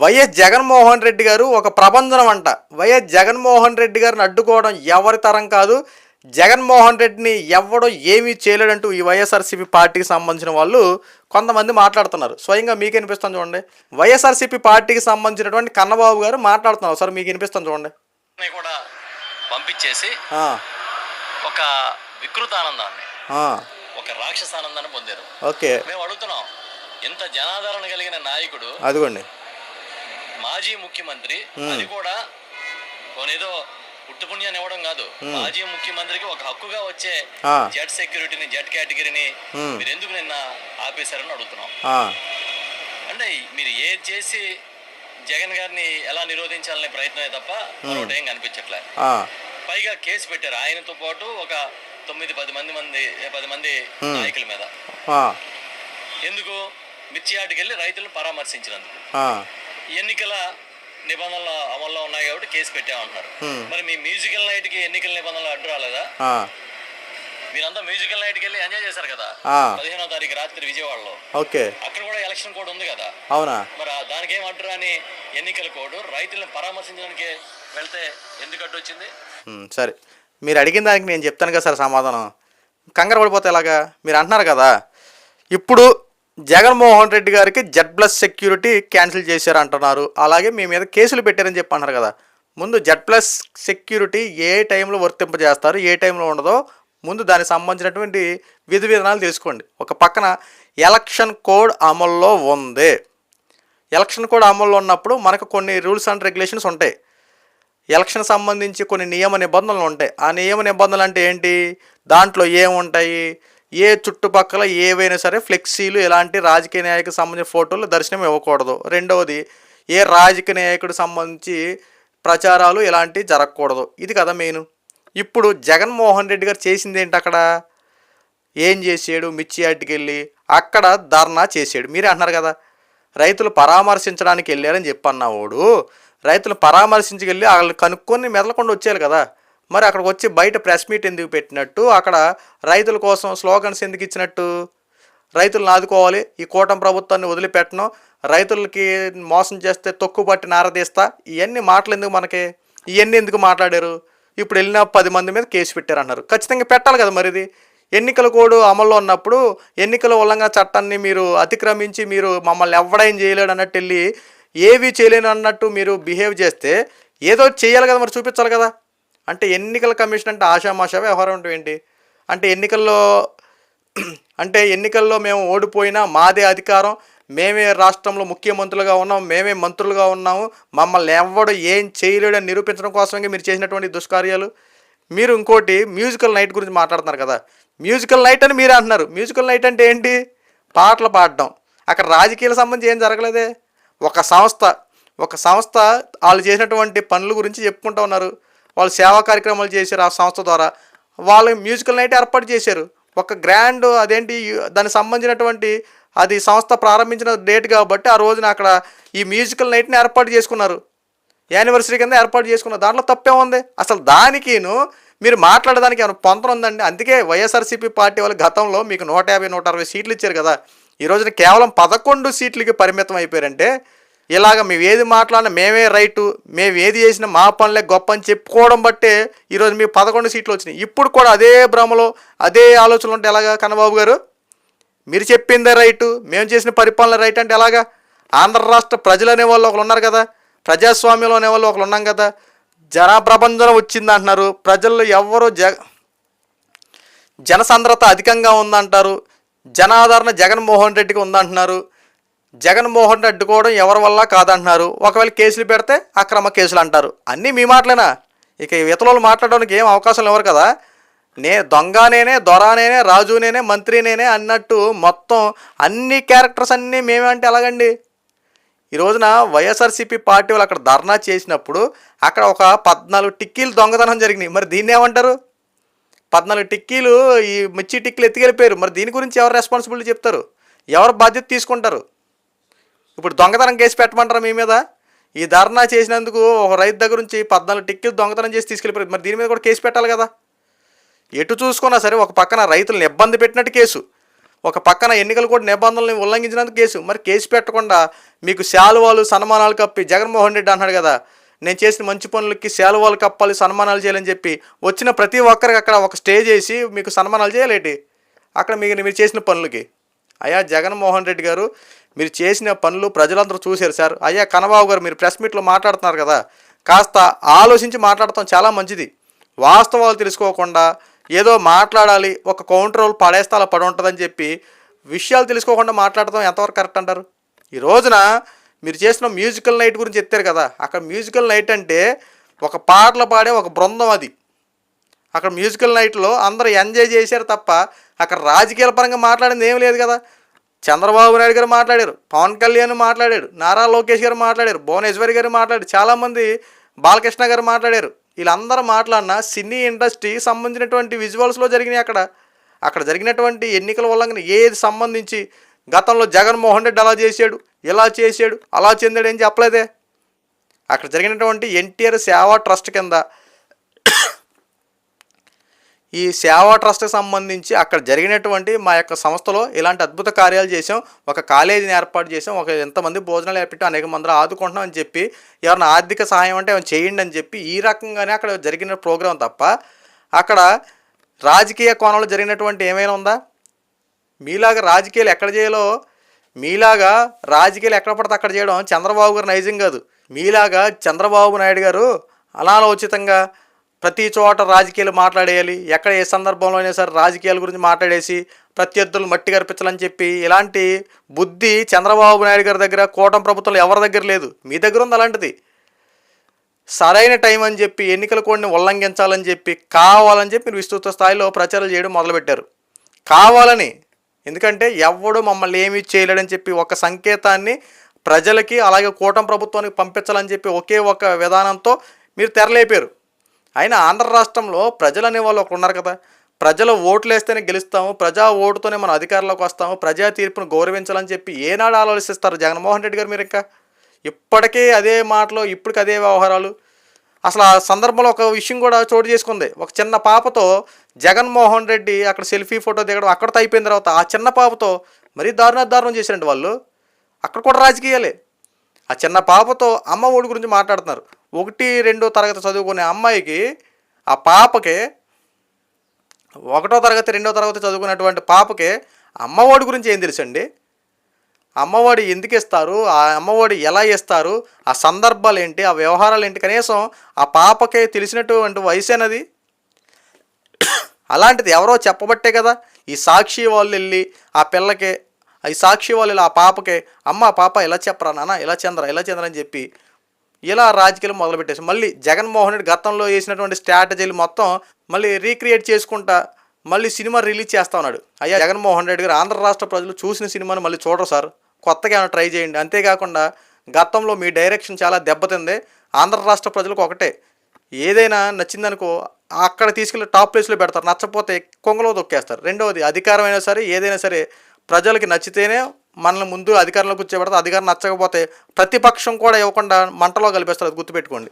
YS Jaganmohan Reddy గారు ఒక ప్రభంజనం అంట. వైఎస్ జగన్మోహన్ రెడ్డి గారిని అడ్డుకోవడం ఎవరి తరం కాదు. జగన్మోహన్ రెడ్డిని ఎవడో ఏమీ చేయలేడంటూ ఈ వైఎస్ఆర్సీపీ పార్టీకి సంబంధించిన వాళ్ళు కొంతమంది మాట్లాడుతున్నారు. స్వయంగా మీకు వినిపిస్తాను చూడండి. వైఎస్ఆర్సీపీ పార్టీకి సంబంధించినటువంటి కన్నబాబు గారు మాట్లాడుతున్నారు. సార్ మీకు వినిపిస్తాను చూడండి. కూడా పంపించేసి ఒక వికృత ఆనందాన్ని ఒక రాక్షస ఆనందాన్ని పొందారు. ఓకే. మేము అడుగుతున్నాం ఇంత జనాదరణ కలిగిన నాయకుడు అదిగోండి. మాజీ ముఖ్యమంత్రి అది కూడా కొనేదో పుట్టుపుణ్యాన్ని ఇవ్వడం కాదు. మాజీ ముఖ్యమంత్రికి ఒక హక్కుగా వచ్చే. జెడ్ సెక్యూరిటీని జెడ్ కేటగిరీని. మీరు ఎందుకు నిన్న ఆపేశారని అడుగుతున్నాం. అంటే మీరు ఏది చేసి జగన్ గారిని ఎలా నిరోధించాలనే ప్రయత్నమే తప్ప మరొకటి ఏం కనిపించట్లే. పైగా కేసు పెట్టారు. ఆయనతో పాటు ఒక తొమ్మిది పది మంది మంది పది మంది నాయకుల మీద. ఎందుకు? మిర్చి ఆటకి వెళ్ళి రైతులను పరామర్శించినందుకు. ఎన్నికల నిబంధనలు అమల్లో ఉన్నాయి కాబట్టి కేసు పెట్టామంటున్నారు. మరి మీ మ్యూజికల్ నైట్కి ఎన్నికల నిబంధనలు అడ్డు రాలేదా? మీరంతా మ్యూజికల్ నైట్కి వెళ్ళి ఎంజాయ్ చేశారు కదా? పదిహేనో తారీఖు రాత్రి విజయవాడలో. ఓకే. అక్కడ కూడా ఎలక్షన్ కోడ్ ఉంది కదా? అవునా? మరి దానికి ఏం అడ్డు రాని ఎన్నికల కోడ్ రైతులను పరామర్శించడానికి వెళ్తే ఎందుకు అడ్డు వచ్చింది? సరే. మీరు అడిగిన దానికి నేను చెప్తాను కదా సార్ సమాధానం. కంగారు పడిపోతే ఎలాగా? మీరు అంటున్నారు కదా. ఇప్పుడు జగన్మోహన్ రెడ్డి గారికి జెడ్ ప్లస్ సెక్యూరిటీ క్యాన్సిల్ చేశారు అంటున్నారు అలాగే మీ మీద కేసులు పెట్టారని చెప్పి అన్నారు కదా. ముందు జెడ్ ప్లస్ సెక్యూరిటీ ఏ టైంలో వర్తింపజేస్తారు ఏ టైంలో ఉండదో ముందు దానికి సంబంధించినటువంటి విధి విధానాలు తెలుసుకోండి. ఒక పక్కన ఎలక్షన్ కోడ్ అమల్లో ఉంది. ఎలక్షన్ కోడ్ అమల్లో ఉన్నప్పుడు మనకు కొన్ని రూల్స్ అండ్ రెగ్యులేషన్స్ ఉంటాయి. ఎలక్షన్ సంబంధించి కొన్ని నియమ నిబంధనలు ఉంటాయి. ఆ నియమ నిబంధనలు అంటే ఏంటి? దాంట్లో ఏముంటాయి? ఏ చుట్టుపక్కల ఏవైనా సరే ఫ్లెక్సీలు ఎలాంటి రాజకీయ నాయకులకు సంబంధించిన ఫోటోలు దర్శనం ఇవ్వకూడదు. రెండవది ఏ రాజకీయ నాయకుడికి సంబంధించి ప్రచారాలు ఇలాంటివి జరగకూడదు. ఇది కదా మెయిన్. ఇప్పుడు జగన్మోహన్ రెడ్డి గారు చేసింది ఏంటి అక్కడ? ఏం చేసాడు? మిర్చి అడ్డుకి వెళ్ళి అక్కడ ధర్నా చేసాడు. మీరే అంటున్నారు కదా. రైతులు పరామర్శించడానికి వెళ్ళారని చెప్పన్నావాడు. రైతులు పరామర్శించుకెళ్ళి వాళ్ళని కనుక్కొని మెదలకుండా వచ్చేయాలి కదా. మరి అక్కడికి వచ్చి బయట ప్రెస్ మీట్ ఎందుకు పెట్టినట్టు? అక్కడ రైతుల కోసం స్లోగన్స్ ఎందుకు ఇచ్చినట్టు? రైతులను ఆదుకోవాలి. ఈ కూటమి ప్రభుత్వాన్ని వదిలిపెట్టను. రైతులకి మోసం చేస్తే తొక్కు పట్టి నారదీస్తా. ఇవన్నీ మాటలు ఎందుకు మనకి? ఇవన్నీ ఎందుకు మాట్లాడారు? ఇప్పుడు వెళ్ళిన పది మంది మీద కేసు పెట్టారు అన్నారు ఖచ్చితంగా పెట్టాలి కదా మరి ఇది ఎన్నికల కోడ్ అమల్లో ఉన్నప్పుడు ఎన్నికల ఉల్లంఘన చట్టాన్ని మీరు అతిక్రమించి మీరు మమ్మల్ని ఎవడేం చేయలేడు అన్నట్టు వెళ్ళి ఏవి చేయలేను అన్నట్టు మీరు బిహేవ్ చేస్తే ఏదో చేయాలి కదా మరి చూపించాలి కదా. అంటే ఎన్నికల కమిషన్ అంటే ఆషామాషా వ్యవహారం అంటే ఏంటి? అంటే ఎన్నికల్లో అంటే ఎన్నికల్లో మేము ఓడిపోయినా మాదే అధికారం మేమే రాష్ట్రంలో ముఖ్యమంత్రులుగా ఉన్నాం మేమే మంత్రులుగా ఉన్నాము మమ్మల్ని ఎవడు ఏం చేయలేడు అని నిరూపించడం కోసమే మీరు చేసినటువంటి దుష్కార్యాలు. మీరు ఇంకోటి మ్యూజికల్ నైట్ గురించి మాట్లాడుతున్నారు కదా. మ్యూజికల్ నైట్ అని మీరు అంటున్నారు. మ్యూజికల్ నైట్ అంటే ఏంటి? పాటలు పాడడం. అక్కడ రాజకీయాల సంబంధించి ఏం జరగలేదే? ఒక సంస్థ ఒక సంస్థ వాళ్ళు చేసినటువంటి పనుల గురించి చెప్పుకుంటూ ఉన్నారు. వాళ్ళు సేవా కార్యక్రమాలు చేశారు ఆ సంస్థ ద్వారా. వాళ్ళు మ్యూజికల్ నైట్ ఏర్పాటు చేశారు. ఒక గ్రాండ్ అదేంటి దానికి సంబంధించినటువంటి అది సంస్థ ప్రారంభించిన డేట్ కాబట్టి ఆ రోజున అక్కడ ఈ మ్యూజికల్ నైట్ని ఏర్పాటు చేసుకున్నారు. యానివర్సరీ కింద ఏర్పాటు చేసుకున్నారు. దాంట్లో తప్పే ఉంది. అసలు దానికిను మీరు మాట్లాడడానికి ఏమైనా పొంతన ఉందండి? అందుకే వైఎస్ఆర్సీపీ పార్టీ వాళ్ళు గతంలో మీకు నూట యాభై నూట అరవై సీట్లు ఇచ్చారు కదా. ఈ రోజున కేవలం పదకొండు సీట్లకి పరిమితం అయిపోయారంటే ఇలాగ మేము ఏది మాట్లాడినా మేమే రైటు మేము ఏది చేసినా మా పనులే గొప్ప అని చెప్పుకోవడం బట్టే ఈరోజు మీ పదకొండు సీట్లు వచ్చినాయి. ఇప్పుడు కూడా అదే భ్రమలో అదే ఆలోచనలు ఉంటే ఎలాగా కన్నబాబు గారు? మీరు చెప్పిందే రైటు మేము చేసిన పరిపాలన రైట్ అంటే ఎలాగా? ఆంధ్ర రాష్ట్ర ప్రజలు అనే వాళ్ళు ఒకరు ఉన్నారు కదా ప్రజాస్వామ్యంలో అనే వాళ్ళు ఒకరు ఉన్నాం కదా జనప్రబంధన వచ్చింది అంటున్నారు ప్రజల్లో ఎవరు జ జనసాంద్రత అధికంగా ఉందంటారు జనాదరణ జగన్మోహన్ రెడ్డికి ఉందంటున్నారు జగన్మోహన్ అడ్డుకోవడం ఎవరి వల్ల కాదంటున్నారు. ఒకవేళ కేసులు పెడితే అక్రమ కేసులు అంటారు. అన్నీ మీ మాటలేనా? ఇక ఇతరులు మాట్లాడడానికి ఏం అవకాశం ఎవరు కదా. నే దొంగనేనే దొరానేనే రాజునేనే మంత్రినేనే అన్నట్టు మొత్తం అన్ని క్యారెక్టర్స్ అన్నీ మేమే అంటే ఎలాగండి? ఈ రోజున వైఎస్ఆర్సీపీ పార్టీ వాళ్ళు అక్కడ ధర్నా చేసినప్పుడు అక్కడ ఒక పద్నాలుగు టిక్కీలు దొంగతనం జరిగినాయి. మరి దీన్ని ఏమంటారు? పద్నాలుగు టిక్కీలు ఈ మిర్చి టిక్కీలు ఎత్తుకెళ్ళిపోయారు. మరి దీని గురించి ఎవరు రెస్పాన్సిబిలిటీ చెప్తారు? ఎవరు బాధ్యత తీసుకుంటారు? ఇప్పుడు దొంగతనం కేసు పెట్టమంటారా మీ మీద? ఈ ధర్నా చేసినందుకు ఒక రైతు దగ్గర నుంచి పద్నాలుగు టిక్కీలు దొంగతనం చేసి తీసుకెళ్ళిపోయారు. మరి దీని మీద కూడా కేసు పెట్టాలి కదా. ఎటు చూసుకున్నా సరే ఒక పక్కన రైతులను ఇబ్బంది పెట్టినట్టు కేసు. ఒక పక్కన ఎన్నికలు కూడా నిబంధనలను ఉల్లంఘించినందుకు కేసు. మరి కేసు పెట్టకుండా మీకు శాలువాలు సన్మానాలు కప్పి జగన్మోహన్ రెడ్డి అన్నాడు కదా నేను చేసిన మంచి పనులకి శాలువాలు కప్పాలి సన్మానాలు చేయాలని చెప్పి వచ్చిన ప్రతి ఒక్కరికి అక్కడ ఒక స్టేజ్ వేసి మీకు సన్మానాలు చేయలేటి? అక్కడ మీకు మీరు చేసిన పనులకి. అయ్యా జగన్మోహన్ రెడ్డి గారు మీరు చేసిన పనులు ప్రజలందరూ చూశారు సార్. అయ్యా కనబాబు గారు మీరు ప్రెస్ మీట్లో మాట్లాడుతున్నారు కదా. కాస్త ఆలోచించి మాట్లాడటం చాలా మంచిది. వాస్తవాలు తెలుసుకోకుండా ఏదో మాట్లాడాలి ఒక కౌంటర్ రోల్ పడేస్తే అలా పడి ఉంటుందని చెప్పి విషయాలు తెలుసుకోకుండా మాట్లాడటం ఎంతవరకు కరెక్ట్ అంటారు? ఈ రోజున మీరు చేసిన మ్యూజికల్ నైట్ గురించి చెప్తారు కదా. అక్కడ మ్యూజికల్ నైట్ అంటే ఒక పాటలు పాడే ఒక బృందం అది. అక్కడ మ్యూజికల్ నైట్లో అందరూ ఎంజాయ్ చేశారు తప్ప అక్కడ రాజకీయాల పరంగా మాట్లాడింది ఏం లేదు కదా. చంద్రబాబు నాయుడు గారు మాట్లాడారు పవన్ కళ్యాణ్ మాట్లాడాడు నారా లోకేష్ గారు మాట్లాడారు భువనేశ్వరి గారు మాట్లాడారు చాలామంది బాలకృష్ణ గారు మాట్లాడారు. వీళ్ళందరూ మాట్లాడిన సినీ ఇండస్ట్రీ సంబంధించినటువంటి విజువల్స్లో జరిగినాయి అక్కడ. అక్కడ జరిగినటువంటి ఎన్నికల వల్ల ఏది సంబంధించి గతంలో జగన్మోహన్ రెడ్డి అలా చేశాడు ఇలా చేశాడు అలా చెందాడు ఏం చెప్పలేదే. అక్కడ జరిగినటువంటి ఎన్టీఆర్ సేవా ట్రస్ట్ కింద ఈ సేవా ట్రస్ట్కి సంబంధించి అక్కడ జరిగినటువంటి మా యొక్క సంస్థలో ఇలాంటి అద్భుత కార్యాలు చేసాం ఒక కాలేజీని ఏర్పాటు చేసాం ఒక ఎంతమంది భోజనాలు ఏర్పెట్టి అనేక మంది ఆదుకుంటున్నాం అని చెప్పి ఎవరైనా ఆర్థిక సహాయం అంటే ఏమైనా చేయండి అని చెప్పి ఈ రకంగానే అక్కడ జరిగిన ప్రోగ్రాం తప్ప అక్కడ రాజకీయ కోణంలో జరిగినటువంటి ఏమైనా ఉందా? మీలాగా రాజకీయాలు ఎక్కడ చేయాలో మీలాగా రాజకీయాలు ఎక్కడ పడితే అక్కడ చేయడం చంద్రబాబు గారు నైజం కాదు. మీలాగా చంద్రబాబు నాయుడు గారు అనాలోచితంగా ప్రతి చోట రాజకీయాలు మాట్లాడేయాలి. ఎక్కడ ఏ సందర్భంలో అయినా సరే రాజకీయాల గురించి మాట్లాడేసి ప్రత్యర్థులు మట్టి కనిపించాలని చెప్పి ఇలాంటి బుద్ధి చంద్రబాబు నాయుడు గారి దగ్గర కూటమి ప్రభుత్వం ఎవరి దగ్గర లేదు. మీ దగ్గర ఉంది అలాంటిది. సరైన టైం అని చెప్పి ఎన్నికల కోడ్ని ఉల్లంఘించాలని చెప్పి కావాలని చెప్పి మీరు విస్తృత స్థాయిలో ప్రచారం చేయడం మొదలుపెట్టారు. కావాలని. ఎందుకంటే ఎవడు మమ్మల్ని ఏమీ చేయలేడని చెప్పి ఒక సంకేతాన్ని ప్రజలకి అలాగే కూటమి ప్రభుత్వానికి పంపించాలని చెప్పి ఒకే ఒక విధానంతో మీరు తెరలేపారు. అయినా ఆంధ్ర రాష్ట్రంలో ప్రజలు అనే వాళ్ళు ఒకరు ఉన్నారు కదా. ప్రజలు ఓట్లు వేస్తేనే గెలుస్తాము. ప్రజా ఓటుతోనే మనం అధికారంలోకి వస్తాము. ప్రజా తీర్పును గౌరవించాలని చెప్పి ఏనాడు ఆలోచిస్తారు జగన్మోహన్ రెడ్డి గారు మీరు ఇంకా? ఇప్పటికే అదే మాటలు ఇప్పటికి అదే వ్యవహారాలు. అసలు ఆ సందర్భంలో ఒక విషయం కూడా చోటు చేసుకుంది. ఒక చిన్న పాపతో జగన్మోహన్ రెడ్డి అక్కడ సెల్ఫీ ఫోటో దిగడం అక్కడతో అయిపోయిన తర్వాత ఆ చిన్న పాపతో మరీ దారుణ దారుణం చేశారండి వాళ్ళు. అక్కడ కూడా రాజకీయాలే. ఆ చిన్న పాపతో అమ్మ ఒడి గురించి మాట్లాడుతున్నారు. ఒకటి రెండో తరగతి చదువుకునే అమ్మాయికి ఆ పాపకి ఒకటో తరగతి రెండో తరగతి చదువుకున్నటువంటి పాపకి అమ్మఒడి గురించి ఏం తెలుసండి? అమ్మఒడి ఎందుకు ఇస్తారు? ఆ అమ్మఒడి ఎలా ఇస్తారు? ఆ సందర్భాలు ఏంటి? ఆ వ్యవహారాలు ఏంటి? కనీసం ఆ పాపకే తెలిసినటువంటి వయసు అనేది అలాంటిది ఎవరో చెప్పబట్టే కదా. ఈ సాక్షి వాళ్ళు వెళ్ళి ఆ పిల్లకి ఈ సాక్షి వాళ్ళు వెళ్ళి ఆ పాపకి అమ్మ పాప ఇలా చెప్పరా నాన్న ఇలా చంద్ర ఇలా చంద్ర అని చెప్పి ఇలా రాజకీయాలు మొదలుపెట్టేసి మళ్ళీ జగన్మోహన్ రెడ్డి గతంలో వేసినటువంటి స్ట్రాటజీలు మొత్తం మళ్ళీ రీక్రియేట్ చేసుకుంటా మళ్ళీ సినిమా రిలీజ్ చేస్తా ఉన్నాడు. అయ్యా జగన్మోహన్ రెడ్డి గారు ఆంధ్ర రాష్ట్ర ప్రజలు చూసిన సినిమాను మళ్ళీ చూడరు సార్. కొత్తగా ఏమైనా ట్రై చేయండి. అంతేకాకుండా గతంలో మీ డైరెక్షన్ చాలా దెబ్బతింది. ఆంధ్ర రాష్ట్ర ప్రజలకు ఒకటే. ఏదైనా నచ్చిందనుకో అక్కడ తీసుకెళ్ళి టాప్ ప్లేస్లో పెడతారు. నచ్చపోతే కొంగలో తొక్కేస్తారు. రెండవది అధికారమైనా సరే ఏదైనా సరే ప్రజలకి నచ్చితేనే మనల్ని ముందు అధికారంలో వచ్చేపడితే అధికారం నచ్చకపోతే ప్రతిపక్షం కూడా ఇవ్వకుండా మంటలో కలిపేస్తారు అది గుర్తుపెట్టుకోండి.